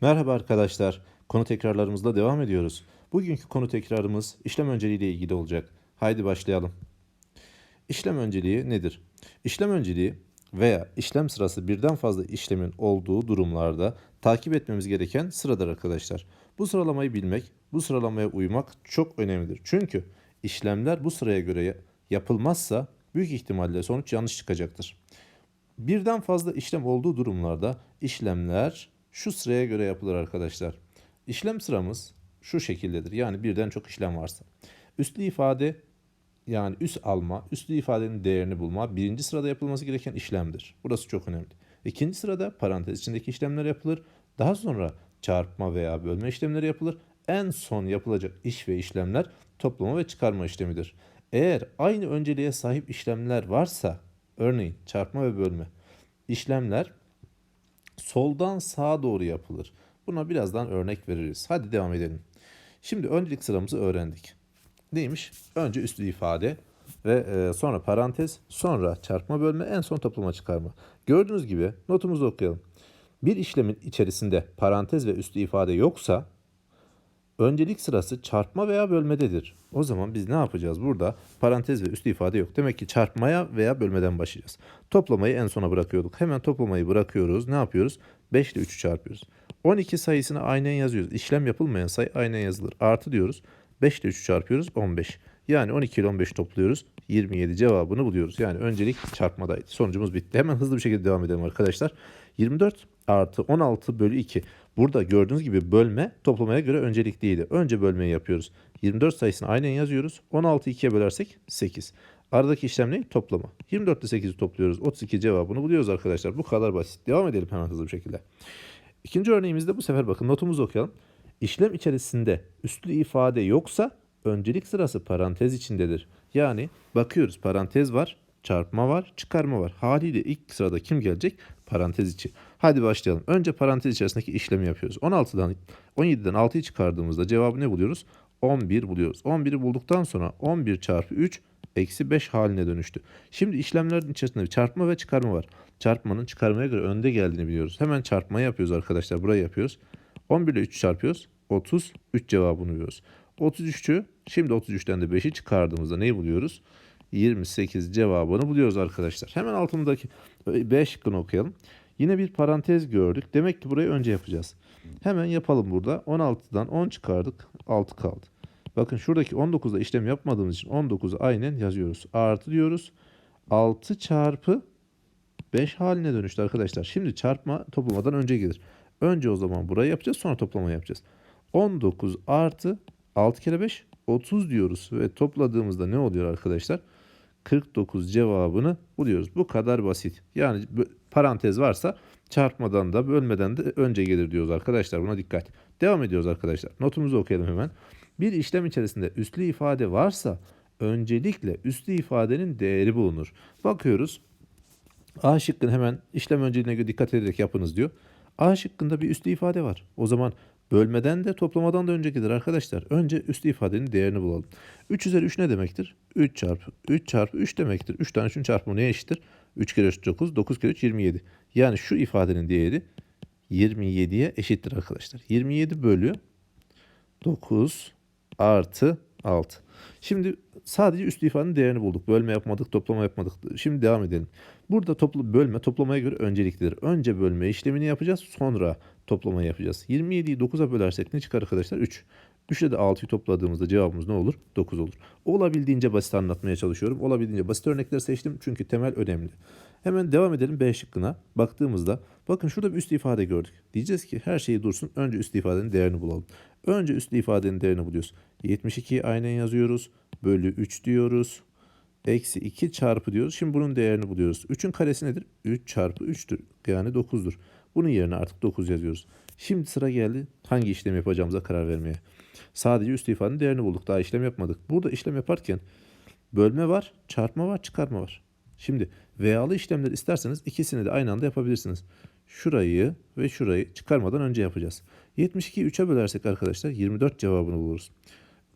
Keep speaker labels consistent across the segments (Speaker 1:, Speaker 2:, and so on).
Speaker 1: Merhaba arkadaşlar. Konu tekrarlarımızla devam ediyoruz. Bugünkü konu tekrarımız işlem önceliği ile ilgili olacak. Haydi başlayalım. İşlem önceliği nedir? İşlem önceliği veya işlem sırası birden fazla işlemin olduğu durumlarda takip etmemiz gereken sıradır arkadaşlar. Bu sıralamayı bilmek, bu sıralamaya uymak çok önemlidir. Çünkü işlemler bu sıraya göre ya- yapılmazsa büyük ihtimalle sonuç yanlış çıkacaktır. Birden fazla işlem olduğu durumlarda işlemler şu sıraya göre yapılır arkadaşlar. İşlem sıramız şu şekildedir. Yani birden çok işlem varsa. Üslü ifade yani üs alma, üslü ifadenin değerini bulma birinci sırada yapılması gereken işlemdir. Burası çok önemli. İkinci sırada parantez içindeki işlemler yapılır. Daha sonra çarpma veya bölme işlemleri yapılır. En son yapılacak iş ve işlemler toplama ve çıkarma işlemidir. Eğer aynı önceliğe sahip işlemler varsa, örneğin çarpma ve bölme işlemler soldan sağa doğru yapılır. Buna birazdan örnek veririz. Hadi devam edelim. Şimdi öncelik sıramızı öğrendik. Neymiş? Önce üslü ifade ve e, sonra parantez, sonra çarpma bölme, en son toplama çıkarma. Gördüğünüz gibi notumuzu okuyalım. Bir işlemin içerisinde parantez ve üslü ifade yoksa öncelik sırası çarpma veya bölmededir. O zaman biz ne yapacağız? Burada parantez ve üslü ifade yok. Demek ki çarpmaya veya bölmeden başlayacağız. Toplamayı en sona bırakıyorduk. Hemen toplamayı bırakıyoruz. Ne yapıyoruz? 5 ile 3'ü çarpıyoruz. 12 sayısını aynen yazıyoruz. İşlem yapılmayan sayı aynen yazılır. Artı diyoruz. 5 ile 3'ü çarpıyoruz. 15. Yani 12 ile 15 topluyoruz. 27 cevabını buluyoruz. Yani öncelik çarpmadaydı. Sonucumuz bitti. Hemen hızlı bir şekilde devam edelim arkadaşlar. 24 artı 16 bölü 2. Burada gördüğünüz gibi bölme toplamaya göre öncelikliydi. Önce bölmeyi yapıyoruz. 24 sayısını aynen yazıyoruz. 16'yı 2'ye bölersek 8. Aradaki işlem ne? Toplama. 24 ile 8'i topluyoruz. 32 cevabını buluyoruz arkadaşlar. Bu kadar basit. Devam edelim hemen hızlı bir şekilde. İkinci örneğimizde bu sefer bakın notumuzu okuyalım. İşlem içerisinde üslü ifade yoksa öncelik sırası parantez içindedir. Yani bakıyoruz parantez var, çarpma var, çıkarma var. Haliyle ilk sırada kim gelecek? Parantez içi. Hadi başlayalım. Önce parantez içerisindeki işlemi yapıyoruz. 16'dan 17'den 6'yı çıkardığımızda cevabı ne buluyoruz? 11 buluyoruz. 11'i bulduktan sonra 11 çarpı 3 eksi 5 haline dönüştü. Şimdi işlemlerin içerisinde bir çarpma ve çıkarma var. Çarpmanın çıkarmaya göre önde geldiğini biliyoruz. Hemen çarpmayı yapıyoruz arkadaşlar. Burayı yapıyoruz. 11 ile 3 çarpıyoruz. 33 cevabını buluyoruz. 33'ü şimdi 33'ten de 5'i çıkardığımızda neyi buluyoruz? 28 cevabını buluyoruz arkadaşlar. Hemen altındaki B şıkkını okuyalım. Yine bir parantez gördük. Demek ki burayı önce yapacağız. Hemen yapalım burada. 16'dan 10 çıkardık. 6 kaldı. Bakın şuradaki 19'da işlem yapmadığımız için 19'u aynen yazıyoruz. Artı diyoruz. 6 çarpı 5 haline dönüştü arkadaşlar. Şimdi çarpma toplamadan önce gelir. Önce o zaman burayı yapacağız sonra toplama yapacağız. 19 artı 6 kere 5 30 diyoruz ve topladığımızda ne oluyor arkadaşlar? 49 cevabını buluyoruz. Bu kadar basit. Yani parantez varsa çarpmadan da bölmeden de önce gelir diyoruz arkadaşlar. Buna dikkat. Devam ediyoruz arkadaşlar. Notumuzu okuyalım hemen. Bir işlem içerisinde üslü ifade varsa öncelikle üslü ifadenin değeri bulunur. Bakıyoruz. A şıkkını hemen işlem önceliğine göre dikkat ederek yapınız diyor. A şıkkında bir üslü ifade var. O zaman bölmeden de toplamadan da önce gelir arkadaşlar. Önce üslü ifadenin değerini bulalım. 3 üzeri 3 ne demektir? 3 çarpı 3 çarpı 3 demektir. 3 tane 3'ün çarpımı neye eşittir? 3 kere 3 9, 9 kere 3 27. Yani şu ifadenin değeri 27'ye eşittir arkadaşlar. 27 bölü 9 artı 6. Şimdi sadece üslü ifadenin değerini bulduk. Bölme yapmadık, toplama yapmadık. Şimdi devam edelim. Burada toplu bölme toplamaya göre önceliklidir. Önce bölme işlemini yapacağız, sonra toplamayı yapacağız. 27'yi 9'a bölersek ne çıkar arkadaşlar? 3. 3 ile de 6'yı topladığımızda cevabımız ne olur? 9 olur. Olabildiğince basit anlatmaya çalışıyorum. Olabildiğince basit örnekler seçtim çünkü temel önemli. Hemen devam edelim B şıkkına. Baktığımızda bakın şurada bir üst ifade gördük. Diyeceğiz ki her şeyi dursun önce üst ifadenin değerini bulalım. Önce üst ifadenin değerini buluyoruz. 72'yi aynen yazıyoruz. Bölü 3 diyoruz. Eksi 2 çarpı diyoruz. Şimdi bunun değerini buluyoruz. 3'ün karesi nedir? 3 çarpı 3'tür. Yani 9'dur. Bunun yerine artık 9 yazıyoruz. Şimdi sıra geldi hangi işlem yapacağımıza karar vermeye. Sadece üst ifadenin değerini bulduk. Daha işlem yapmadık. Burada işlem yaparken bölme var, çarpma var, çıkarma var. Şimdi veyalı işlemler isterseniz ikisini de aynı anda yapabilirsiniz. Şurayı ve şurayı çıkarmadan önce yapacağız. 72'yi 3'e bölersek arkadaşlar 24 cevabını buluruz.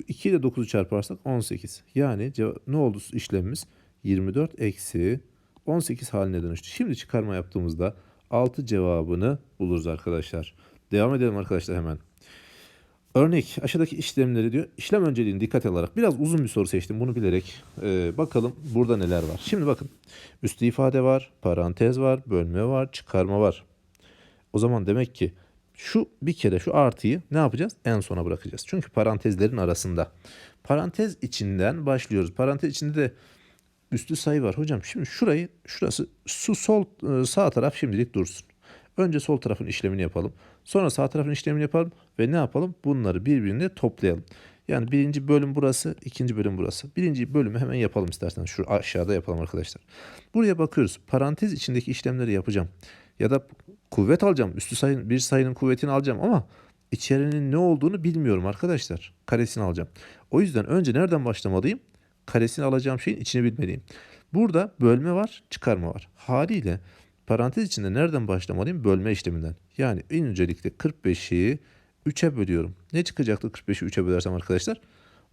Speaker 1: 2 ile 9'u çarparsak 18. Yani ne oldu işlemimiz? 24 eksi 18 haline dönüştü. Şimdi çıkarma yaptığımızda 6 cevabını buluruz arkadaşlar. Devam edelim arkadaşlar hemen. Örnek aşağıdaki işlemleri diyor. İşlem önceliğini dikkat alarak biraz uzun bir soru seçtim bunu bilerek. Ee, bakalım burada neler var. Şimdi bakın üstü ifade var, parantez var, bölme var, çıkarma var. O zaman demek ki şu bir kere şu artıyı ne yapacağız? En sona bırakacağız. Çünkü parantezlerin arasında. Parantez içinden başlıyoruz. Parantez içinde de üstü sayı var. Hocam şimdi şurayı şurası su sol e, sağ taraf şimdilik dursun. Önce sol tarafın işlemini yapalım. Sonra sağ tarafın işlemini yapalım ve ne yapalım? Bunları birbirine toplayalım. Yani birinci bölüm burası, ikinci bölüm burası. Birinci bölümü hemen yapalım istersen. Şu aşağıda yapalım arkadaşlar. Buraya bakıyoruz. Parantez içindeki işlemleri yapacağım. Ya da kuvvet alacağım. Üstü sayının bir sayının kuvvetini alacağım ama içerinin ne olduğunu bilmiyorum arkadaşlar. Karesini alacağım. O yüzden önce nereden başlamalıyım? Karesini alacağım şeyin içini bilmeliyim. Burada bölme var, çıkarma var. Haliyle parantez içinde nereden başlamalıyım? Bölme işleminden. Yani en öncelikle 45'i 3'e bölüyorum. Ne çıkacaktı 45'i 3'e bölersem arkadaşlar?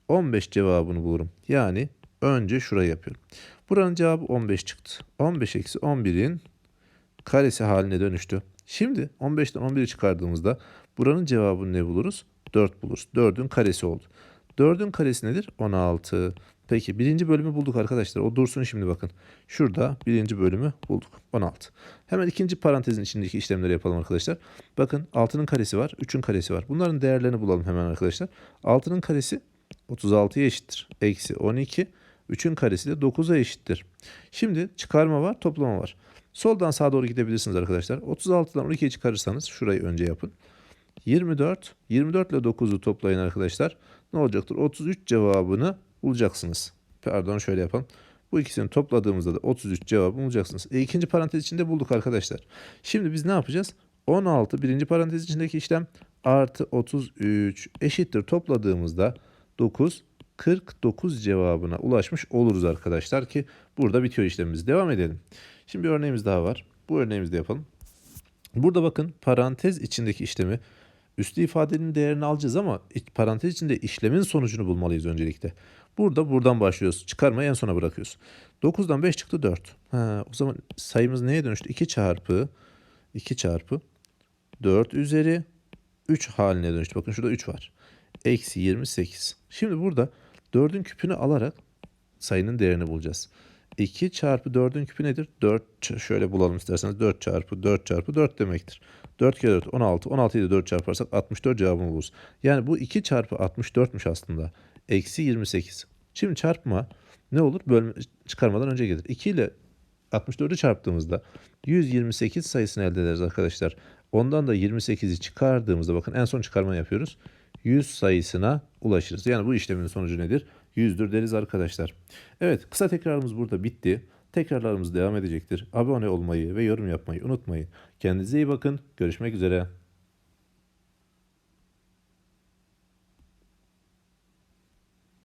Speaker 1: 15 cevabını bulurum. Yani önce şurayı yapıyorum. Buranın cevabı 15 çıktı. 15 eksi 11'in karesi haline dönüştü. Şimdi 15'ten 11'i çıkardığımızda buranın cevabını ne buluruz? 4 buluruz. 4'ün karesi oldu. 4'ün karesi nedir? 16. Peki birinci bölümü bulduk arkadaşlar. O dursun şimdi bakın. Şurada birinci bölümü bulduk. 16. Hemen ikinci parantezin içindeki işlemleri yapalım arkadaşlar. Bakın 6'nın karesi var. 3'ün karesi var. Bunların değerlerini bulalım hemen arkadaşlar. 6'nın karesi 36'ya eşittir. Eksi 12. 3'ün karesi de 9'a eşittir. Şimdi çıkarma var, toplama var. Soldan sağa doğru gidebilirsiniz arkadaşlar. 36'dan 12'yi çıkarırsanız şurayı önce yapın. 24, 24 ile 9'u toplayın arkadaşlar. Ne olacaktır? 33 cevabını bulacaksınız. Pardon şöyle yapalım. Bu ikisini topladığımızda da 33 cevabı bulacaksınız. E, ikinci parantez içinde bulduk arkadaşlar. Şimdi biz ne yapacağız? 16 birinci parantez içindeki işlem artı 33 eşittir topladığımızda 9 49 cevabına ulaşmış oluruz arkadaşlar ki burada bitiyor işlemimiz. Devam edelim. Şimdi bir örneğimiz daha var. Bu örneğimizi de yapalım. Burada bakın parantez içindeki işlemi üstü ifadenin değerini alacağız ama parantez içinde işlemin sonucunu bulmalıyız öncelikle. Burada buradan başlıyoruz. Çıkarmayı en sona bırakıyoruz. 9'dan 5 çıktı 4. Ha, o zaman sayımız neye dönüştü? 2 çarpı 2 çarpı 4 üzeri 3 haline dönüştü. Bakın şurada 3 var. Eksi 28. Şimdi burada 4'ün küpünü alarak sayının değerini bulacağız. 2 çarpı 4'ün küpü nedir? 4 ç- şöyle bulalım isterseniz 4 çarpı 4 çarpı 4 demektir. 4 kere 4 16. 16'yı da 4 çarparsak 64 cevabını buluruz. Yani bu 2 çarpı 64'müş aslında. Eksi 28. Şimdi çarpma ne olur? Bölme, çıkarmadan önce gelir. 2 ile 64'ü çarptığımızda 128 sayısını elde ederiz arkadaşlar. Ondan da 28'i çıkardığımızda bakın en son çıkarma yapıyoruz. 100 sayısına ulaşırız. Yani bu işlemin sonucu nedir? 100'dür deriz arkadaşlar. Evet kısa tekrarımız burada bitti. Tekrarlarımız devam edecektir. Abone olmayı ve yorum yapmayı unutmayın. Kendinize iyi bakın. Görüşmek üzere.